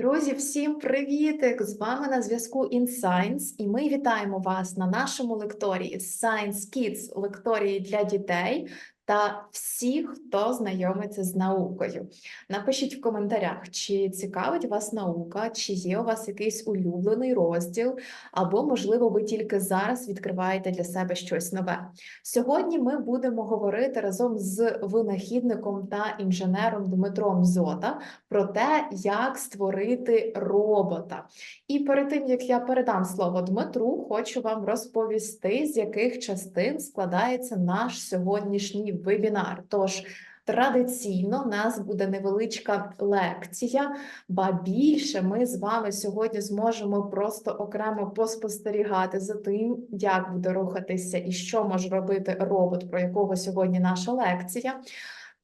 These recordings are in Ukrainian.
Друзі, всім привітик! З вами на зв'язку InScience, і ми вітаємо вас на нашому лекторії Science Kids лекторії для дітей та всіх, хто знайомиться з наукою. Напишіть в коментарях, чи цікавить вас наука, чи є у вас якийсь улюблений розділ, або, можливо, ви тільки зараз відкриваєте для себе щось нове. Сьогодні ми будемо говорити разом з винахідником та інженером Дмитром Зота про те, як створити робота. І перед тим як я передам слово Дмитру, хочу вам розповісти, з яких частин складається наш сьогоднішній вебінар. Тож Традиційно в нас буде невеличка лекція, ба більше ми з вами сьогодні зможемо просто окремо поспостерігати за тим, як буде рухатися і що може робити робот, про якого сьогодні наша лекція.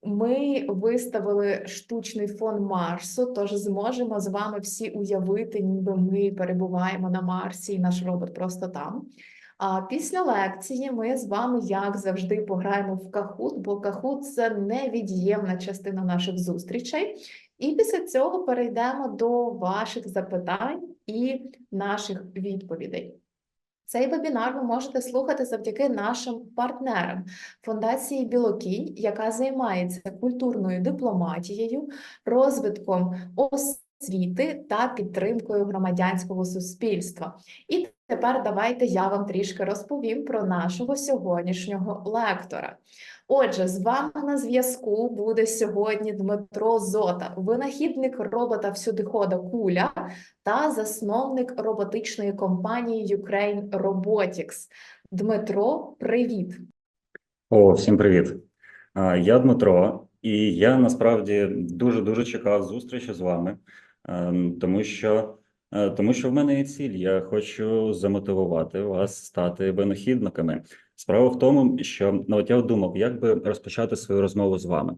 Ми виставили штучний фон Марсу, тож зможемо з вами всі уявити, ніби ми перебуваємо на Марсі, і наш робот просто там. А після лекції ми з вами, як завжди, пограємо в Кахут, бо Кахут це невід'ємна частина наших зустрічей. І після цього перейдемо до ваших запитань і наших відповідей. Цей вебінар ви можете слухати завдяки нашим партнерам Фундації Білокінь, яка займається культурною дипломатією, розвитком освіти та підтримкою громадянського суспільства. І тепер давайте я вам трішки розповім про нашого сьогоднішнього лектора. Отже, з вами на зв'язку буде сьогодні Дмитро Зота, винахідник робота всюдихода Куля та засновник роботичної компанії Ukraine Robotics. Дмитро, привіт! О, всім привіт. Я Дмитро, і я насправді дуже дуже чекав зустрічі з вами, ем, тому що тому що в мене є ціль. Я хочу замотивувати вас стати винахідниками. Справа в тому, що ну, от я думав, як би розпочати свою розмову з вами.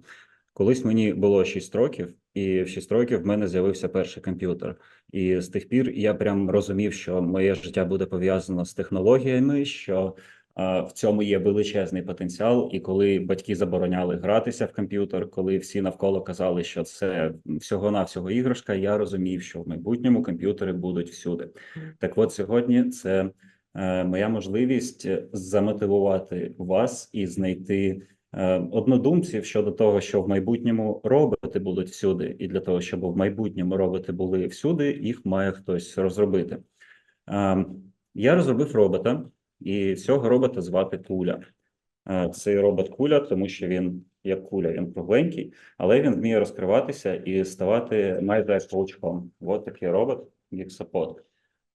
Колись мені було 6 років, і в 6 років в мене з'явився перший комп'ютер. І з тих пір я прям розумів, що моє життя буде пов'язано з технологіями, що в цьому є величезний потенціал. І коли батьки забороняли гратися в комп'ютер, коли всі навколо казали, що це всього-навсього іграшка, я розумів, що в майбутньому комп'ютери будуть всюди. Так, от сьогодні це е, моя можливість замотивувати вас і знайти. е, Однодумців щодо того, що в майбутньому роботи будуть всюди, і для того, щоб в майбутньому роботи були всюди, їх має хтось розробити. Е, Я розробив робота, і цього робота звати Куля. Е, Цей робот Куля, тому що він як куля, він кругленький, але він вміє розкриватися і ставати майже паучком. От такий робот гіксапод.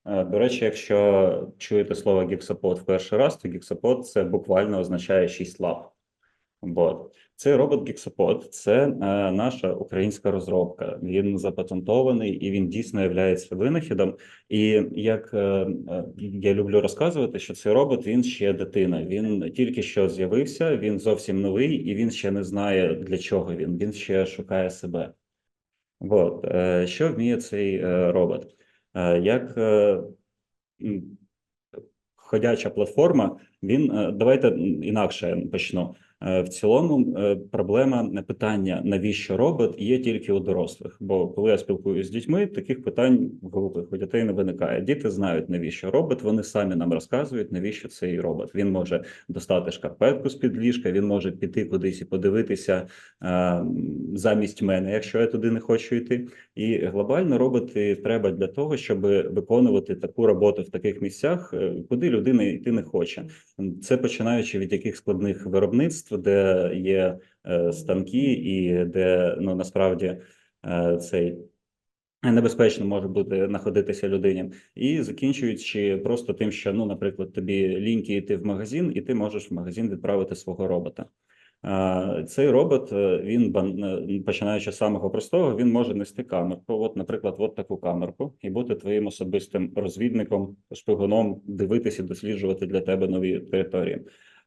Е, До речі, якщо чуєте слово гіксопод в перший раз, то гіксопод це буквально означає шість лап. От. Цей робот гіксапод це е, наша українська розробка. Він запатентований і він дійсно є винахідом. І як е, я люблю розказувати, що цей робот він ще дитина. Він тільки що з'явився, він зовсім новий, і він ще не знає для чого він. Він ще шукає себе. От. Е, Що вміє цей робот? Як ходяча платформа, він давайте інакше почну. Е, В цілому е, проблема не питання, навіщо робот, є тільки у дорослих. Бо коли я спілкуюся з дітьми, таких питань глупих у дітей не виникає. Діти знають, навіщо робот. Вони самі нам розказують, навіщо цей робот. Він може достати шкарпетку з під ліжка, він може піти кудись і подивитися е, замість мене, якщо я туди не хочу йти. І глобально роботи треба для того, щоб виконувати таку роботу в таких місцях, е, куди людина йти не хоче. Це починаючи від яких складних виробництв, де є е, станки, і де ну насправді е, цей небезпечно може бути знаходитися людині, і закінчуючи просто тим, що ну, наприклад, тобі ліньки йти в магазин, і ти можеш в магазин відправити свого робота. Е, Цей робот він починаючи з самого простого, він може нести камерку. От, наприклад, от таку камерку, і бути твоїм особистим розвідником, шпигуном, дивитися, досліджувати для тебе нові території.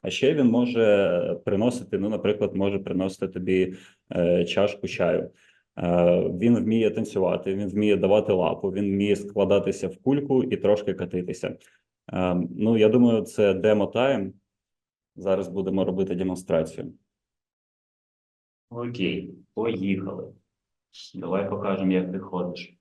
А ще він може приносити, ну, наприклад, може приносити тобі е, чашку чаю. Е, він вміє танцювати, він вміє давати лапу, він вміє складатися в кульку і трошки катитися. Е, ну, я думаю, це демо тайм. Зараз будемо робити демонстрацію. Окей, поїхали. Давай покажемо, як ти ходиш.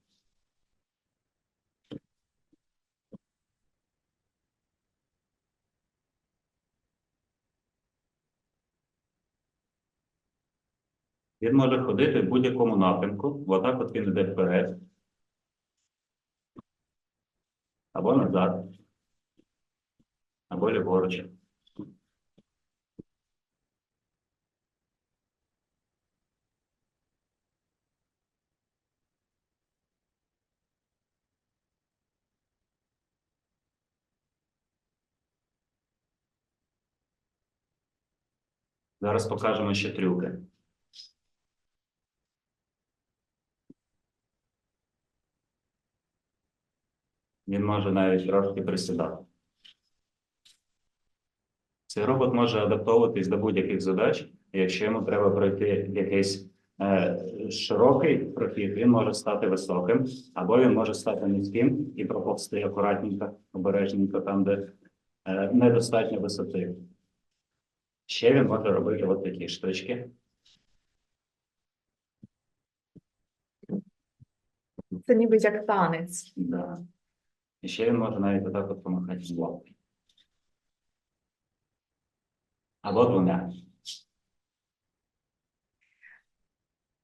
Він може ходити в будь-якому напрямку. Отак от він йде вперед. Або назад. Або ліворуч. Зараз покажемо ще трюки. Він може навіть трошки присідати. Цей робот може адаптовуватись до будь-яких задач. і Якщо йому треба пройти якийсь е, широкий прохід, він може стати високим, або він може стати низьким і проповзти акуратненько, обережненько там, де е, недостатньо висоти. Ще він може робити от такі штучки. Це ніби як танець. Да. І ще він може навіть отак от помахати з лапки. Або двома.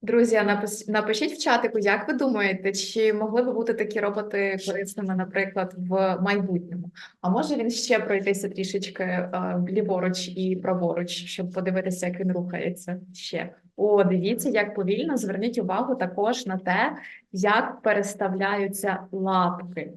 Друзі, напис- напишіть в чатику, як ви думаєте, чи могли б бути такі роботи корисними, наприклад, в майбутньому? А може він ще пройтися трішечки е, ліворуч і праворуч, щоб подивитися, як він рухається ще? О, дивіться, як повільно. Зверніть увагу також на те, як переставляються лапки.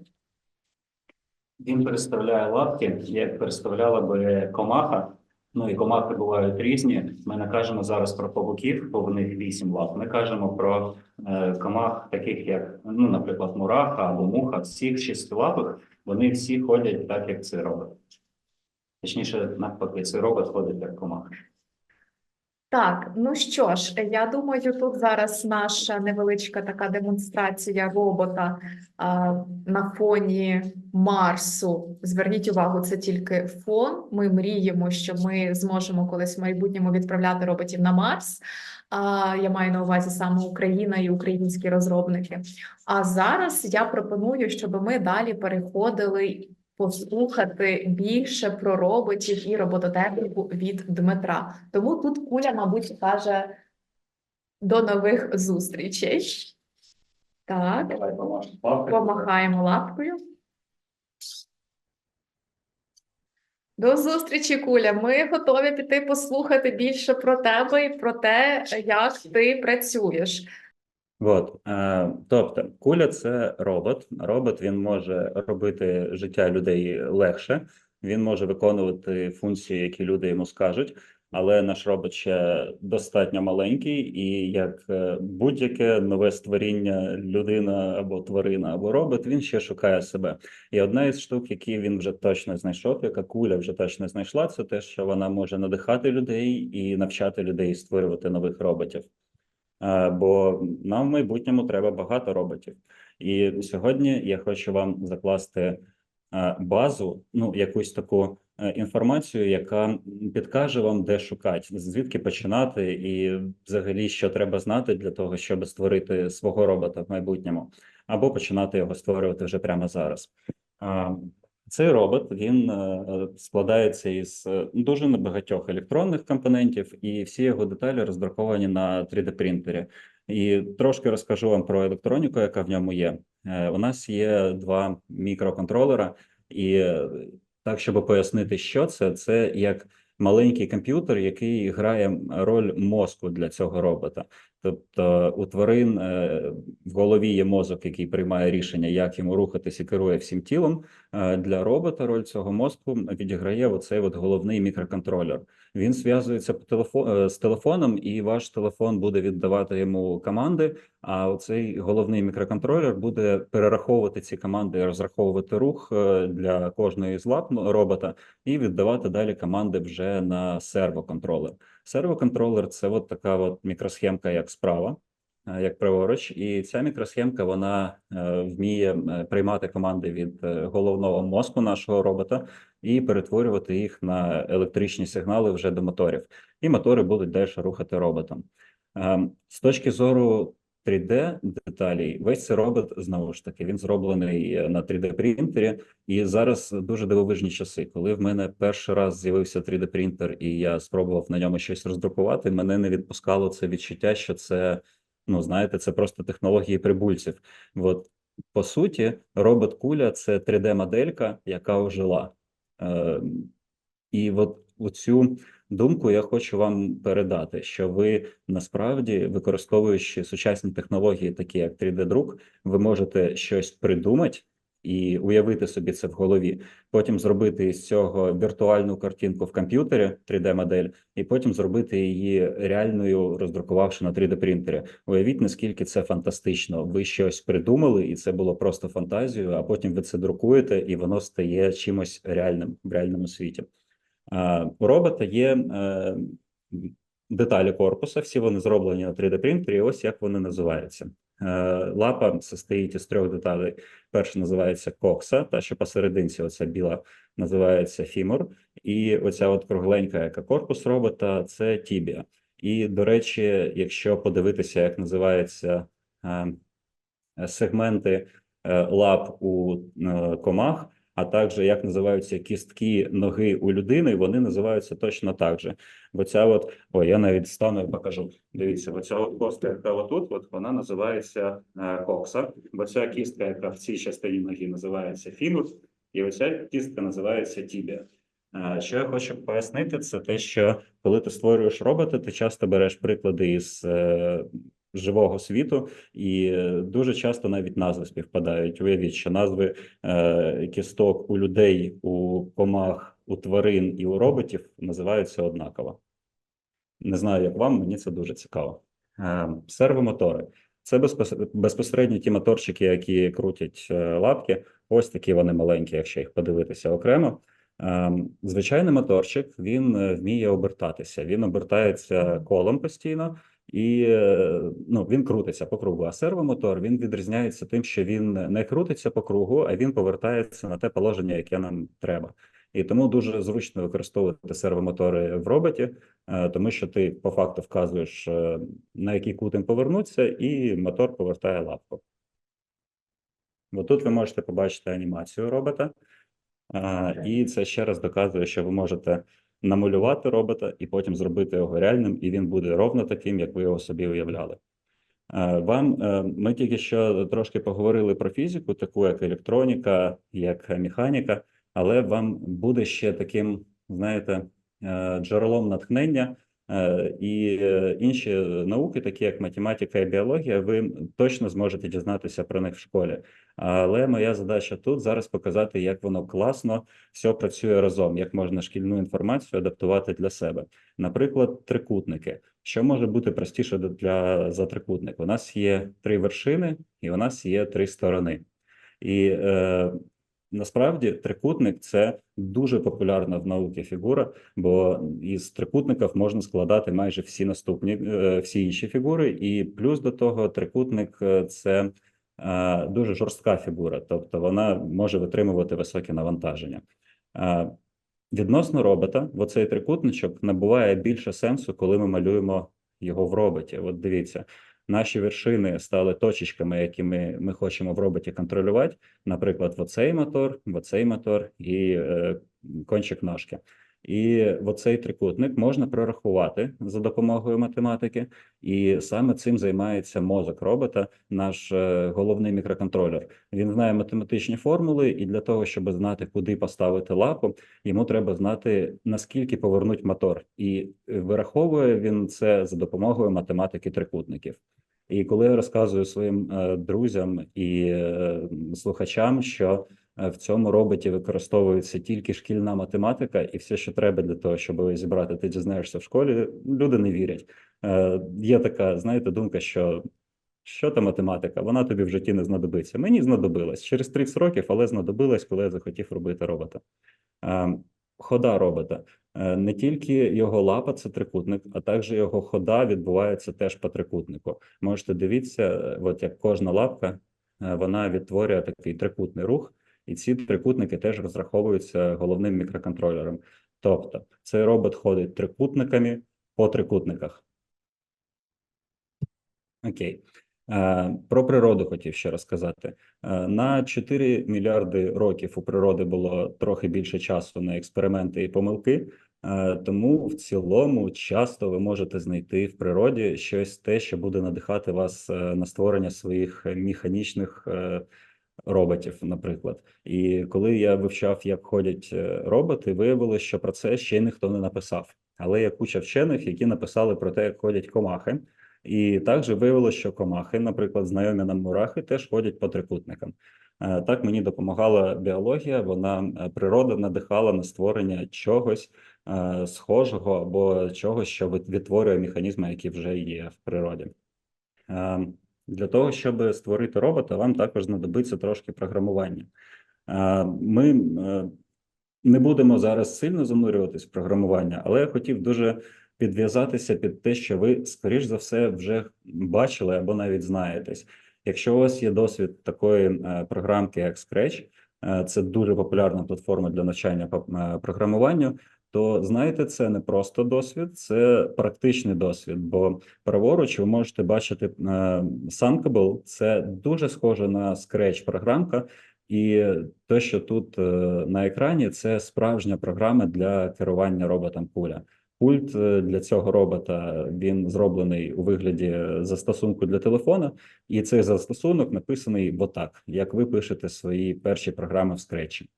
Він переставляє лапки, як переставляла би комаха. Ну і комахи бувають різні. Ми не кажемо зараз про павуків, бо в них вісім лап. Ми кажемо про е, комах, таких як, ну, наприклад, мураха або муха, всіх шестилапих, вони всі ходять так, як цей робот. Точніше, навпаки, цей робот ходить як комаха. Так, ну що ж, я думаю, тут зараз наша невеличка така демонстрація робота а, на фоні Марсу. Зверніть увагу, це тільки фон. Ми мріємо, що ми зможемо колись в майбутньому відправляти роботів на Марс. А, я маю на увазі саме Україна і українські розробники. А зараз я пропоную, щоб ми далі переходили послухати більше про роботів і робототехніку від Дмитра. Тому тут Куля, мабуть, каже до нових зустрічей. Так, Давай помахаємо лапкою. До зустрічі, Куля. Ми готові піти послухати більше про тебе і про те, як ти працюєш. От, е, тобто, куля це робот. Робот він може робити життя людей легше, він може виконувати функції, які люди йому скажуть. Але наш робот ще достатньо маленький, і як е, будь-яке нове створіння, людина або тварина, або робот, він ще шукає себе. І одна із штук, які він вже точно знайшов, яка куля вже точно знайшла, це те, що вона може надихати людей і навчати людей створювати нових роботів. Е, бо нам в майбутньому треба багато роботів. І сьогодні я хочу вам закласти е, базу, ну якусь таку е, інформацію, яка підкаже вам, де шукати, звідки починати, і взагалі, що треба знати для того, щоб створити свого робота в майбутньому, або починати його створювати вже прямо зараз. Е, Цей робот він е, складається із е, дуже небагатьох електронних компонентів, і всі його деталі роздруковані на 3D принтері. І трошки розкажу вам про електроніку, яка в ньому є. Е, У нас є два мікроконтролера, і е, так, щоб пояснити, що це, це як маленький комп'ютер, який грає роль мозку для цього робота. Тобто у тварин е, в голові є мозок, який приймає рішення, як йому рухатись і керує всім тілом. Е, Для робота роль цього мозку відіграє оцей от головний мікроконтролер. Він зв'язується по телефо- е, з телефоном, і ваш телефон буде віддавати йому команди. А оцей головний мікроконтролер буде перераховувати ці команди, розраховувати рух для кожної з лап робота і віддавати далі команди вже на сервоконтролер. Сервоконтролер це от така от мікросхемка, як справа, е, як праворуч, і ця мікросхемка вона е, вміє е, приймати команди від головного мозку нашого робота і перетворювати їх на електричні сигнали вже до моторів. І мотори будуть далі рухати роботом. Ем, З точки зору 3D деталей. Весь цей робот знову ж таки він зроблений е, на 3D принтері. І зараз дуже дивовижні часи. Коли в мене перший раз з'явився 3D принтер, і я спробував на ньому щось роздрукувати, мене не відпускало це відчуття, що це, ну знаєте, це просто технології прибульців. От по суті, робот куля це 3D-моделька, яка ожила. Е, і от оцю думку я хочу вам передати, що ви насправді, використовуючи сучасні технології, такі як 3D-друк, ви можете щось придумати і уявити собі це в голові, потім зробити із цього віртуальну картинку в комп'ютері, 3D-модель, і потім зробити її реальною, роздрукувавши на 3D-принтері. Уявіть, наскільки це фантастично. Ви щось придумали, і це було просто фантазією, а потім ви це друкуєте, і воно стає чимось реальним в реальному світі. А, У робота є е, деталі корпуса, всі вони зроблені на 3D принтері. Ось як вони називаються. Е, Лапа состоїть із трьох деталей. Перша називається кокса, та що посерединці, оця біла називається фімор, і оця от кругленька, яка корпус робота, це тібія. І, до речі, якщо подивитися, як називаються е, сегменти е, лап у е, комах, а також як називаються кістки ноги у людини, вони називаються точно так же. Бо ця от, ой, я навіть стану і покажу. Дивіться, оця от костка, яка отут, от вона називається е, кокса, бо ця кістка, яка в цій частині ноги називається фімус, і оця кістка називається тібія. Е, Що я хочу пояснити, це те, що коли ти створюєш роботи, ти часто береш приклади із е, живого світу, і е, дуже часто навіть назви співпадають. Уявіть, що назви е, кісток у людей, у комах, у тварин і у роботів називаються однаково. Не знаю, як вам, мені це дуже цікаво. Е, сервомотори. Це безпос- безпосередньо ті моторчики, які крутять е, лапки. Ось такі вони маленькі, якщо їх подивитися окремо. Ем, Звичайний моторчик він е, вміє обертатися. Він обертається колом постійно, і е, ну, він крутиться по кругу. А сервомотор він відрізняється тим, що він не крутиться по кругу, а він повертається на те положення, яке нам треба. І тому дуже зручно використовувати сервомотори в роботі, е, тому що ти по факту вказуєш, е, на який кут їм повернуться, і мотор повертає лапку. Бо тут ви можете побачити анімацію робота, і це ще раз доказує, що ви можете намалювати робота і потім зробити його реальним, і він буде ровно таким, як ви його собі уявляли. Е, Вам е, ми тільки що трошки поговорили про фізику, таку як електроніка, як механіка, але вам буде ще таким, знаєте, е, джерелом натхнення і е, інші науки, такі як математика і біологія, ви точно зможете дізнатися про них в школі. Але моя задача тут зараз показати, як воно класно все працює разом, як можна шкільну інформацію адаптувати для себе. Наприклад, трикутники. Що може бути простіше для за трикутник? У нас є три вершини, і у нас є три сторони. І е, насправді трикутник це дуже популярна в науці фігура, бо із трикутників можна складати майже всі наступні е, всі інші фігури, і плюс до того, трикутник е, це е, дуже жорстка фігура, тобто вона може витримувати високі навантаження. Відносно робота, оцей трикутничок набуває більше сенсу, коли ми малюємо його в роботі. От дивіться, наші вершини стали точечками, які ми, ми хочемо в роботі контролювати. Наприклад, оцей мотор, оцей мотор і е, кончик ножки. І оцей трикутник можна прорахувати за допомогою математики, і саме цим займається мозок робота, наш е, головний мікроконтролер. Він знає математичні формули, і для того, щоб знати, куди поставити лапу, йому треба знати наскільки повернуть мотор, і вираховує він це за допомогою математики трикутників. І коли я розказую своїм е, друзям і е, слухачам, що в цьому роботі використовується тільки шкільна математика, і все, що треба для того, щоб зібрати, ти дізнаєшся в школі, люди не вірять. Е, є така, знаєте, думка, що що та математика, вона тобі в житті не знадобиться. Мені знадобилась через 30 років, але знадобилась, коли я захотів робити робота. Е, Хода робота. Е, Не тільки його лапа це трикутник, а також його хода відбувається теж по трикутнику. Можете дивитися, е, от як кожна лапка, е, вона відтворює такий трикутний рух, і ці трикутники теж розраховуються головним мікроконтролером. Тобто цей робот ходить трикутниками по трикутниках. Окей. Е, Про природу хотів ще розказати. Е, На 4 мільярди років у природи було трохи більше часу на експерименти і помилки. Е, Тому в цілому часто ви можете знайти в природі щось те, що буде надихати вас на створення своїх механічних роботів, наприклад. І коли я вивчав, як ходять е, роботи, виявилося, що про це ще ніхто не написав. Але є куча вчених, які написали про те, як ходять комахи. І також виявилося, що комахи, наприклад, знайомі нам мурахи, теж ходять по трикутникам. Е, Так мені допомагала біологія. Вона е, природа надихала на створення чогось схожого або чогось, що відтворює механізми, які вже є в природі. Для того, щоб створити робота, вам також знадобиться трошки програмування. Ми е, не будемо зараз сильно занурюватись в програмування, але я хотів дуже підв'язатися під те, що ви, скоріш за все, вже бачили або навіть знаєтесь. Якщо у вас є досвід такої е, програмки, як Scratch, е, це дуже популярна платформа для навчання по програмуванню, то знаєте, це не просто досвід, це практичний досвід. Бо праворуч ви можете бачити е, Sunkable, це дуже схоже на Scratch програмка, і те, що тут е, на екрані, це справжня програма для керування роботом Пуля. Пульт е, для цього робота він зроблений у вигляді застосунку для телефона, і цей застосунок написаний отак, як ви пишете свої перші програми в скретчі.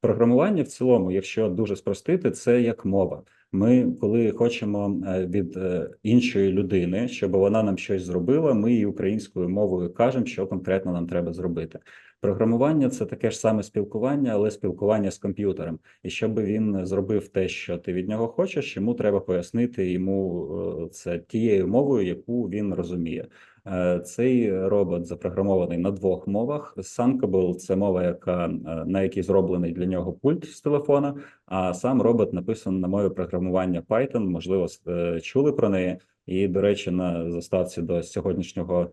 Програмування в цілому, якщо дуже спростити, це як мова. Ми, коли хочемо е, від е, іншої людини, щоб вона нам щось зробила, ми їй українською мовою кажемо, що конкретно нам треба зробити. Програмування це таке ж саме спілкування, але спілкування з комп'ютером. І щоб він зробив те, що ти від нього хочеш, йому треба пояснити йому е, це тією мовою, яку він розуміє. Е, Цей робот запрограмований на двох мовах. Sunkable – це мова, яка е, на якій зроблений для нього пульт з телефона. А сам робот написаний на мові програмування Python. Можливо, е, чули про неї. І, до речі, на заставці до сьогоднішнього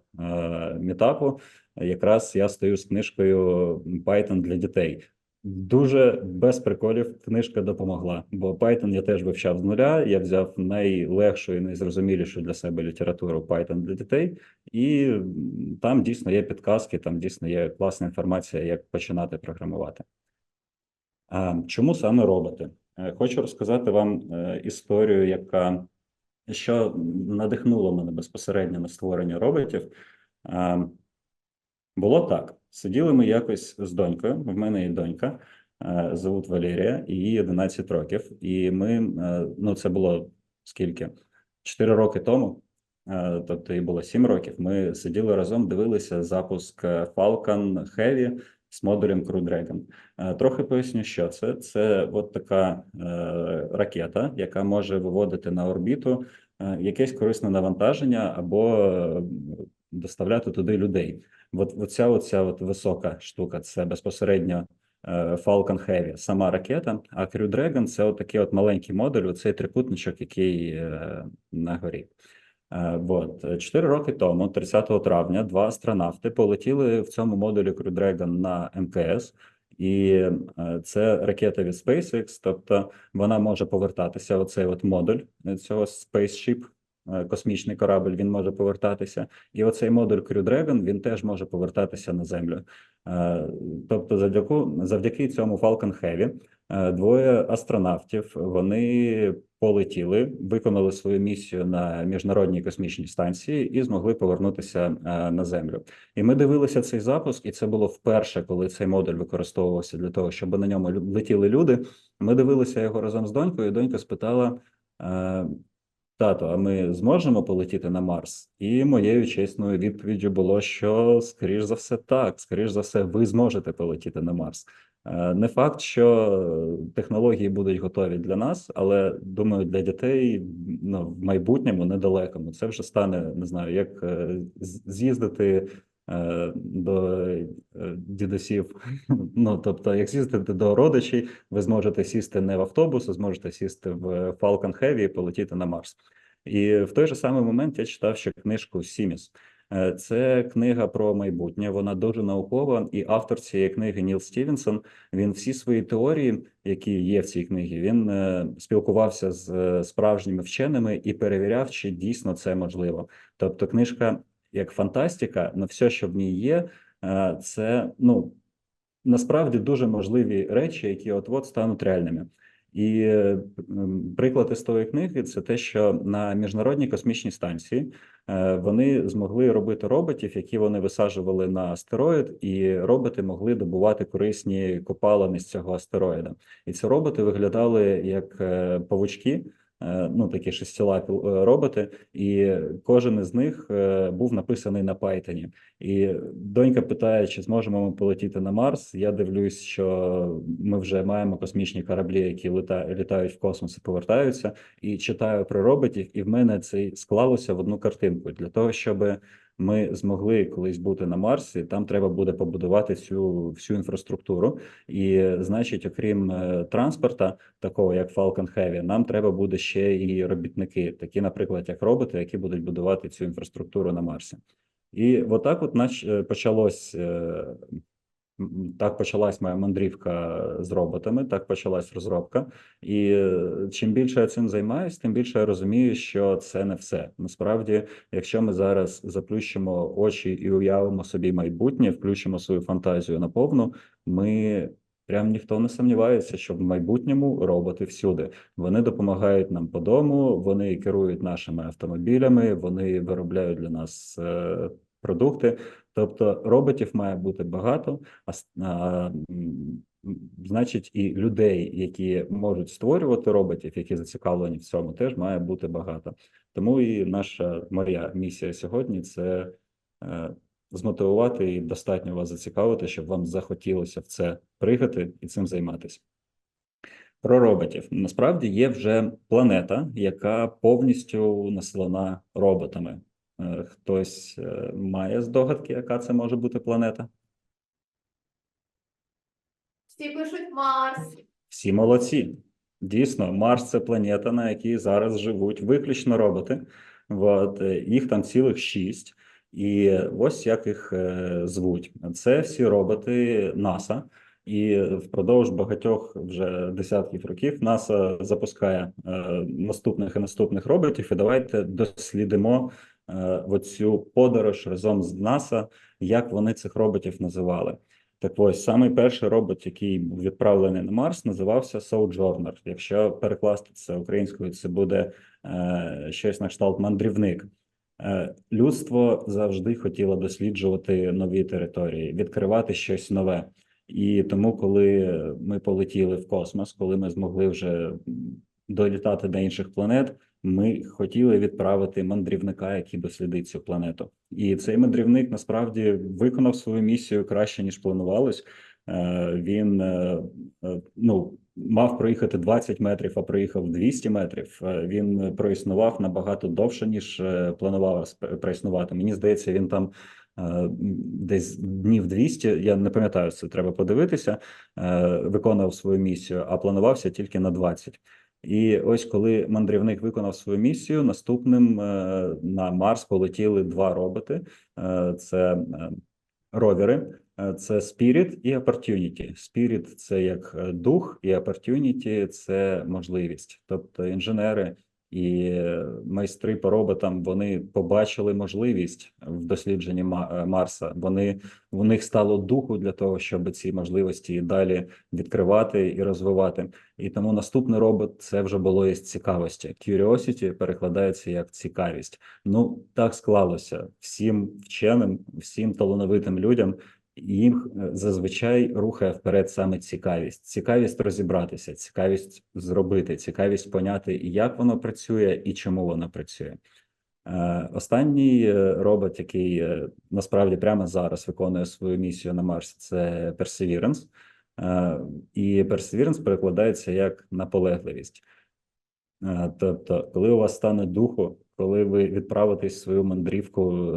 мітапу якраз я стою з книжкою Python для дітей. Дуже без приколів книжка допомогла, бо Python я теж вивчав з нуля. Я взяв найлегшу і найзрозумілішу для себе літературу Python для дітей, і там дійсно є підказки, там дійсно є класна інформація, як починати програмувати. Чому саме роботи? Е, Хочу розказати вам е, історію, яка що надихнуло мене безпосередньо на створення роботів. Було так: сиділи ми якось з донькою. В мене є донька, е, звуть Валерія, їй 11 років. І ми, е, ну це було скільки? 4 роки тому. Е, Тобто їй було 7 років. Ми сиділи разом, дивилися запуск Falcon Heavy з модулем Crew Dragon. Трохи поясню, що це. Це от така ракета, яка може виводити на орбіту якесь корисне навантаження або доставляти туди людей. От оця, оця от висока штука, це безпосередньо е, Falcon Heavy, сама ракета. А Crew Dragon – це от такий от маленький модуль, оцей трикутничок, який е, на горі. Е, От чотири роки тому, 30 травня, два астронавти полетіли в цьому модулі Crew Dragon на МКС, і е, це ракета від SpaceX, тобто вона може повертатися. Оцей от модуль цього Spaceship, космічний корабль, він може повертатися. І оцей модуль Crew Dragon, він теж може повертатися на Землю. Е, Тобто, завдяки, завдяки цьому Falcon Heavy е, двоє астронавтів вони полетіли, виконали свою місію на міжнародній космічній станції і змогли повернутися е, на Землю. І ми дивилися цей запуск, і це було вперше, коли цей модуль використовувався для того, щоб на ньому летіли люди. Ми дивилися його разом з донькою. і Донька спитала. Тато, а ми зможемо полетіти на Марс? І моєю чесною відповіддю було, що скоріш за все так, скоріш за все, ви зможете полетіти на Марс. Е, Не факт, що технології будуть готові для нас, але думаю, для дітей ну, в майбутньому недалекому це вже стане не знаю, як е, з'їздити до е, дідусів. Ну тобто, як з'їздити до родичів, ви зможете сісти не в автобус, а зможете сісти в Falcon Heavy і полетіти на Марс. І в той же самий момент я читав ще книжку Сіміс. Е, Це книга про майбутнє. Вона дуже наукова, і автор цієї книги Ніл Стівенсон. Він всі свої теорії, які є в цій книгі, він е, спілкувався з е, справжніми вченими і перевіряв, чи дійсно це можливо. Тобто, книжка як фантастика, на все, що в ній є, е, це ну насправді дуже можливі речі, які от от стануть реальними. І е, приклад із тої книги це те, що на міжнародній космічній станції е, вони змогли робити роботів, які вони висаджували на астероїд, і роботи могли добувати корисні копалини з цього астероїда. І ці роботи виглядали як павучки. Е, Ну, такі шестилапі е, роботи, і кожен із них е, був написаний на Python. І донька питає, чи зможемо ми полетіти на Марс. Я дивлюсь, що ми вже маємо космічні кораблі, які літа- літають в космос і повертаються, і читаю про роботів, і в мене це склалося в одну картинку. Для того, щоб ми змогли колись бути на Марсі, там треба буде побудувати цю всю інфраструктуру. І значить, окрім е, транспорта, такого як Falcon Heavy, нам треба буде ще і робітники, такі, наприклад, як роботи, які будуть будувати цю інфраструктуру на Марсі. І отак от нач е, почалось е, так почалась моя мандрівка з роботами, так почалась розробка. І е, чим більше я цим займаюсь, тим більше я розумію, що це не все. Насправді, якщо ми зараз заплющимо очі і уявимо собі майбутнє, включимо свою фантазію наповну, ми. Прям ніхто не сумнівається, що в майбутньому роботи всюди. Вони допомагають нам по дому, вони керують нашими автомобілями, вони виробляють для нас е, продукти. Тобто роботів має бути багато, а, значить, і людей, які можуть створювати роботів, які зацікавлені в цьому, теж має бути багато. Тому і наша моя місія сьогодні це е, змотивувати і достатньо вас зацікавити, щоб вам захотілося в це пригати і цим займатися. Про роботів насправді є вже планета, яка повністю населена роботами. Е, Хтось е, має здогадки, яка це може бути планета? Всі пишуть Марс. Всі молодці. Дійсно, Марс це планета, на якій зараз живуть виключно роботи. От, е, їх там цілих шість. І ось як їх звуть. Це всі роботи НАСА. І впродовж багатьох вже десятків років НАСА запускає наступних і наступних роботів. І давайте дослідимо е, оцю подорож разом з НАСА, як вони цих роботів називали. Так ось самий перший робот, який був відправлений на Марс, називався Sojourner. Якщо перекласти це українською, це буде е, щось на кшталт мандрівник. Е, людство завжди хотіло досліджувати нові території, відкривати щось нове. І тому, коли ми полетіли в космос, коли ми змогли вже долітати до інших планет, ми хотіли відправити мандрівника, який дослідить цю планету. І цей мандрівник насправді виконав свою місію краще ніж планувалось. Е, Він е, е, ну мав проїхати 20 метрів, а проїхав 200 метрів. Він проіснував набагато довше ніж планував проіснувати. Мені здається, він там. Десь днів 200, я не пам'ятаю, це треба подивитися. Виконував свою місію, а планувався тільки на 20. І ось коли мандрівник виконав свою місію, наступним е, на Марс полетіли два роботи: Е, це е, ровери, це Spirit і Opportunity. Spirit – це як дух, і Opportunity – це можливість. Тобто інженери і майстри по роботам вони побачили можливість в дослідженні е, Марса. Вони у них стало духу для того, щоб ці можливості далі відкривати і розвивати. І тому наступний робот це вже було із цікавості. Curiosity перекладається як цікавість. Ну так склалося всім вченим, всім талановитим людям. Їм е, зазвичай рухає вперед саме цікавість, цікавість розібратися, цікавість зробити, цікавість поняти, як воно працює і чому воно працює. Е, Останній е, робот, який насправді прямо зараз виконує свою місію на Марсі, це Perseverance. І Perseverance перекладається як наполегливість. Тобто, коли у вас стане духу, коли ви відправитесь свою мандрівку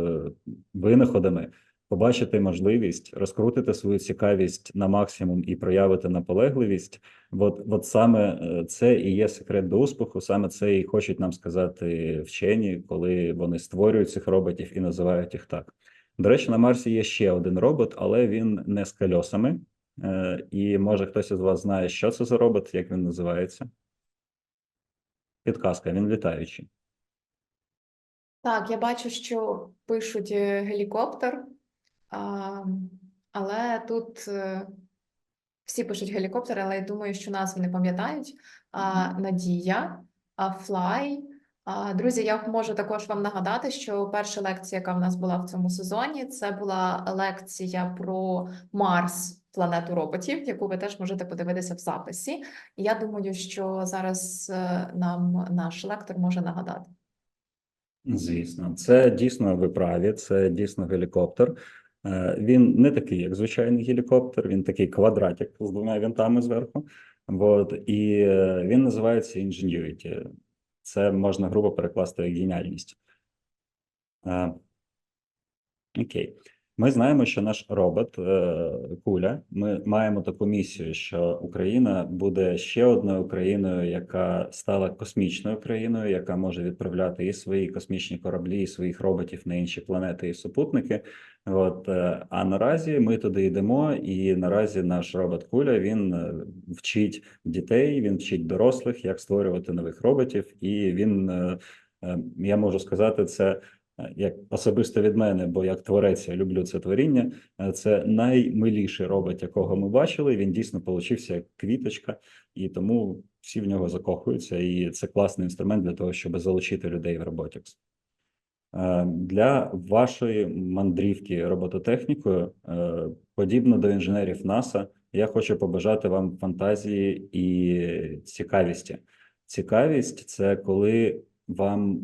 винаходами, побачити можливість, розкрутити свою цікавість на максимум і проявити наполегливість. От, от саме е, це і є секрет до успіху, саме це і хочуть нам сказати вчені, коли вони створюють цих роботів і називають їх так. До речі, на Марсі є ще один робот, але він не з кольосами. Е, І може хтось із вас знає, що це за робот, як він називається? Підказка, він літаючий. Так, я бачу, що пишуть е, гелікоптер, а, але тут е, всі пишуть гелікоптер, але я думаю, що назви не пам'ятають. А, Надія, а, Флай. А, Друзі, я можу також вам нагадати, що перша лекція, яка в нас була в цьому сезоні, це була лекція про Марс, планету роботів, яку ви теж можете подивитися в записі. І я думаю, що зараз е, нам наш лектор може нагадати. Звісно, це дійсно ви праві, це дійсно гелікоптер. Е, Він не такий, як звичайний гелікоптер, він такий квадратик з двома вінтами зверху. От, і е, він називається Ingenuity. Це можна грубо перекласти як геніальність. Е, Окей. Ми знаємо, що наш робот е, Куля. Ми маємо таку місію, що Україна буде ще одною країною, яка стала космічною країною, яка може відправляти і свої космічні кораблі, і своїх роботів на інші планети і супутники. От е, а наразі ми туди йдемо, і наразі наш робот Куля він е, вчить дітей, він вчить дорослих, як створювати нових роботів, і він я можу сказати, це як особисто від мене, бо як творець я люблю це творіння. е, Це наймиліший робот, якого ми бачили. Він дійсно получився як квіточка, і тому всі в нього закохуються. І це класний інструмент для того, щоб залучити людей в Robotics. Е, Для вашої мандрівки робототехнікою, е, подібно до інженерів НАСА, я хочу побажати вам фантазії і цікавісті. Цікавість це коли вам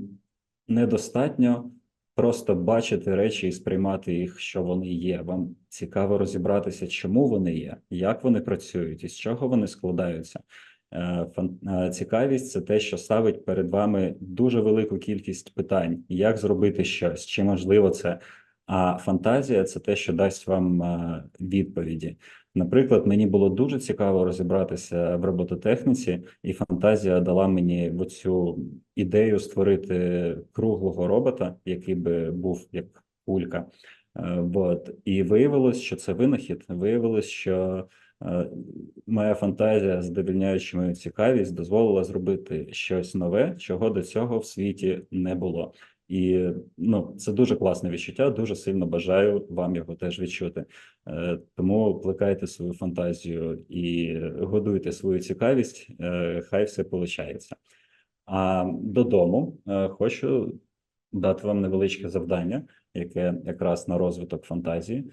недостатньо просто бачити речі і сприймати їх, що вони є. Вам цікаво розібратися, чому вони є, як вони працюють, із чого вони складаються. Е, е, Цікавість це те, що ставить перед вами дуже велику кількість питань, як зробити щось, чи можливо це. А фантазія це те, що дасть вам е, відповіді. Наприклад, мені було дуже цікаво розібратися в робототехніці, і фантазія дала мені оцю ідею створити круглого робота, який би був як кулька. Е, Вот. І виявилось, що це винахід. Виявилось, що е, моя фантазія, задовільняючи мою цікавість, дозволила зробити щось нове, чого до цього в світі не було. І ну, це дуже класне відчуття. Дуже сильно бажаю вам його теж відчути. Е, Тому плекайте свою фантазію і годуйте свою цікавість. е, Хай все виходить. А додому е, хочу дати вам невеличке завдання, яке якраз на розвиток фантазії.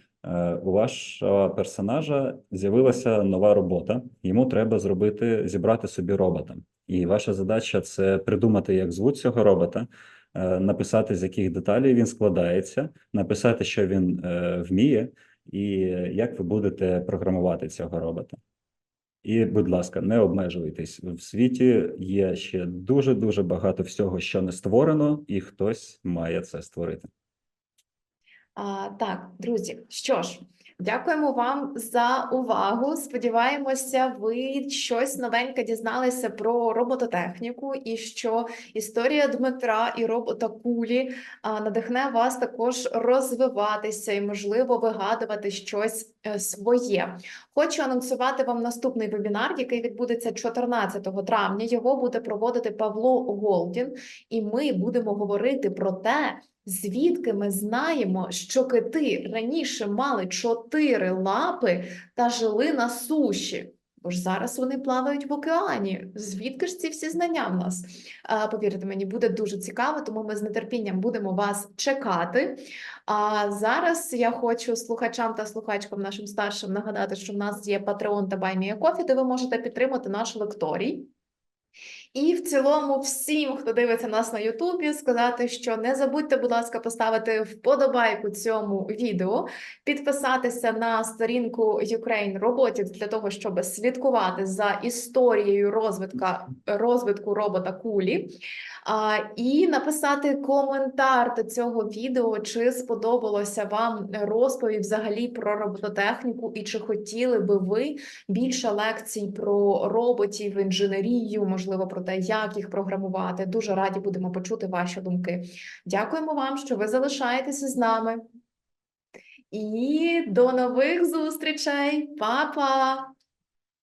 У вашого персонажа з'явилася нова робота. Йому треба зробити зібрати собі робота. І ваша задача це придумати, як звуть цього робота, написати з яких деталей він складається, написати, що він е, вміє, і як ви будете програмувати цього робота. І, будь ласка, не обмежуйтесь. В світі є ще дуже дуже багато всього, що не створено, і хтось має це створити. А, так, друзі, що ж, дякуємо вам за увагу. Сподіваємося, ви щось новеньке дізналися про робототехніку і що історія Дмитра і робота Кулі надихне вас також розвиватися і, можливо, вигадувати щось е, своє. Хочу анонсувати вам наступний вебінар, який відбудеться 14 травня. Його буде проводити Павло Голдін, і ми будемо говорити про те, звідки ми знаємо, що кити раніше мали чотири лапи та жили на суші. Бо ж зараз вони плавають в океані. Звідки ж ці всі знання в нас? Повірте мені, буде дуже цікаво, тому ми з нетерпінням будемо вас чекати. А зараз я хочу слухачам та слухачкам нашим старшим нагадати, що в нас є Patreon та BuyMeACoffee, де ви можете підтримати наш лекторій. І в цілому, всім, хто дивиться нас на Ютубі, сказати, що не забудьте, будь ласка, поставити вподобайку цьому відео, підписатися на сторінку Ukraine роботів для того, щоб слідкувати за історією розвитка розвитку робота кулі. І написати коментар до цього відео, чи сподобалося вам розповідь взагалі про робототехніку, і чи хотіли би ви більше лекцій про роботів, інженерію, можливо, про те, як їх програмувати. Дуже раді будемо почути ваші думки. Дякуємо вам, що ви залишаєтеся з нами. І до нових зустрічей, Па-па!